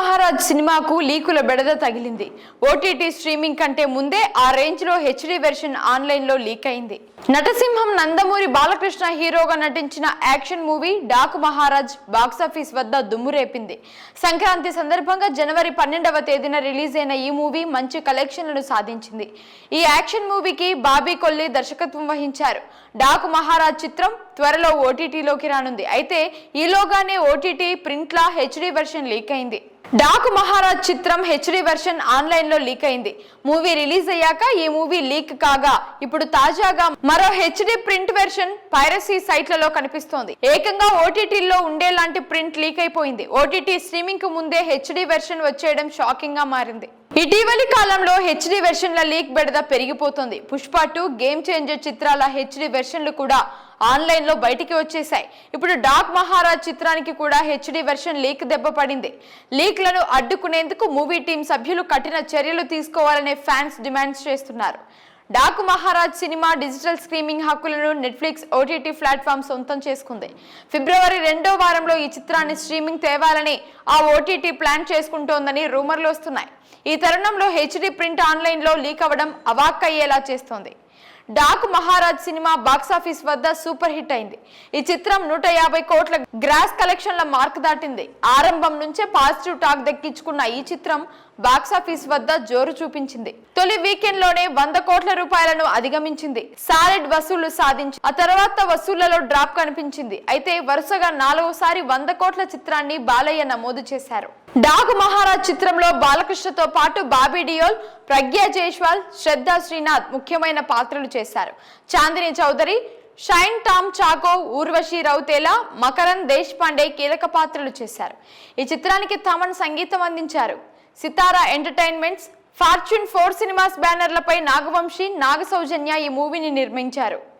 మహారాజ్ సినిమాకు లీకుల బెడద తగిలింది. ఓటీటీ స్ట్రీమింగ్ కంటే ముందే ఆ రేంజ్లో వెర్షన్ ఆన్లైన్లో లీక్ అయింది నటసింహం నందమూరి బాలకృష్ణ హీరోగా నటించిన action movie Daaku Maharaj box office వద్ద దుమ్మురేపింది. సంక్రాంతి సందర్భంగా జనవరి పన్నెండవ తేదీన రిలీజ్ అయిన ఈ మూవీ మంచి కలెక్షన్లను సాధించింది. ఈ యాక్షన్ మూవీకి బాబీ కొల్లి దర్శకత్వం వహించారు. డాక్ మహారాజ్ చిత్రం త్వరలో ఓటీటీలోకి రానుంది. అయితే ఈలోగానే ఓటీటీ ప్రింట్లా హెచ్డి వెర్షన్ లీక్ అయింది. డాక్ మహారాజ్ చిత్రం హెచ్డి వెర్షన్ ఆన్లైన్లో లీక్ అయింది. మూవీ రిలీజ్ అయ్యాక ఈ మూవీ లీక్ కాగా ఇప్పుడు తాజాగా మరో హెచ్డి ప్రింట్ వెర్షన్ పైరసీ సైట్లలో కనిపిస్తోంది. ఏకంగా ఓటీటీలో ఉండేలాంటి ప్రింట్ లీక్ అయిపోయింది. ఓటీటీ స్ట్రీమింగ్కు ముందే హెచ్డి వెర్షన్ వచ్చేయడం షాకింగ్గా మారింది. ఇటీవలి కాలంలో హెచ్డి వెర్షన్ల లీక్ బెడద పెరిగిపోతుంది. పుష్ప టూ గేమ్ చేంజర్ చిత్రాల హెచ్డి వెర్షన్లు కూడా ఆన్లైన్లో బయటికి వచ్చేసాయి ఇప్పుడు డాక్ మహారాజ్ చిత్రానికి కూడా హెచ్డి వెర్షన్ లీక్ దెబ్బ పడింది. లీక్లను అడ్డుకునేందుకు మూవీ టీం సభ్యులు కఠిన చర్యలు తీసుకోవాలనే ఫ్యాన్స్ డిమాండ్స్ చేస్తున్నారు. Daaku Maharaj cinema digital streaming హక్కులను నెట్ఫ్లిక్స్ ఓటీటీ ప్లాట్ఫామ్ సొంతం చేసుకుంది. ఫిబ్రవరి రెండో వారంలో ఈ చిత్రాన్ని స్ట్రీమింగ్ తేవాలని ఆ ఓటీటీ ప్లాన్ చేసుకుంటోందని రూమర్లు వస్తున్నాయి. ఈ తరుణంలో హెచ్డి ప్రింట్ ఆన్లైన్లో లీక్ అవ్వడం అవాక్కయ్యేలా చేస్తోంది. Daaku Maharaj cinema box office వద్ద సూపర్ హిట్ అయింది. ఈ చిత్రం నూట యాభై కోట్ల గ్రాస్ కలెక్షన్ల మార్క్ దాటింది. ఆరంభం నుంచే పాజిటివ్ టాక్ దక్కించుకున్న ఈ చిత్రం బాక్సాఫీస్ వద్ద జోరు చూపించింది. తొలి వీకెండ్లోనే వంద కోట్ల రూపాయలను అధిగమించింది. సాలిడ్ వసూళ్ళు సాధించి ఆ తర్వాత వసూళ్ళలో డ్రాప్ కనిపించింది. అయితే వరుసగా నాలుగోసారి వంద కోట్ల చిత్రాన్ని బాలయ్య నమోదు చేశారు. డాగు మహారాజ్ చిత్రంలో బాలకృష్ణతో పాటు బాబీ డియోల్ ప్రజ్ఞా జైస్వాల్ శ్రద్ధా శ్రీనాథ్ ముఖ్యమైన పాత్రలు చేశారు. చాందిని చౌదరి షైన్ టామ్ చాకో ఊర్వశి రౌతేలా మకరన్ దేశ్ పాండే కీలక పాత్రలు చేశారు. ఈ చిత్రానికి తమన్ సంగీతం అందించారు. Sithara entertainments Fortune Four cinemas బ్యానర్లపై Nagavamsi Naga Soujanya ఈ మూవీని నిర్మించారు.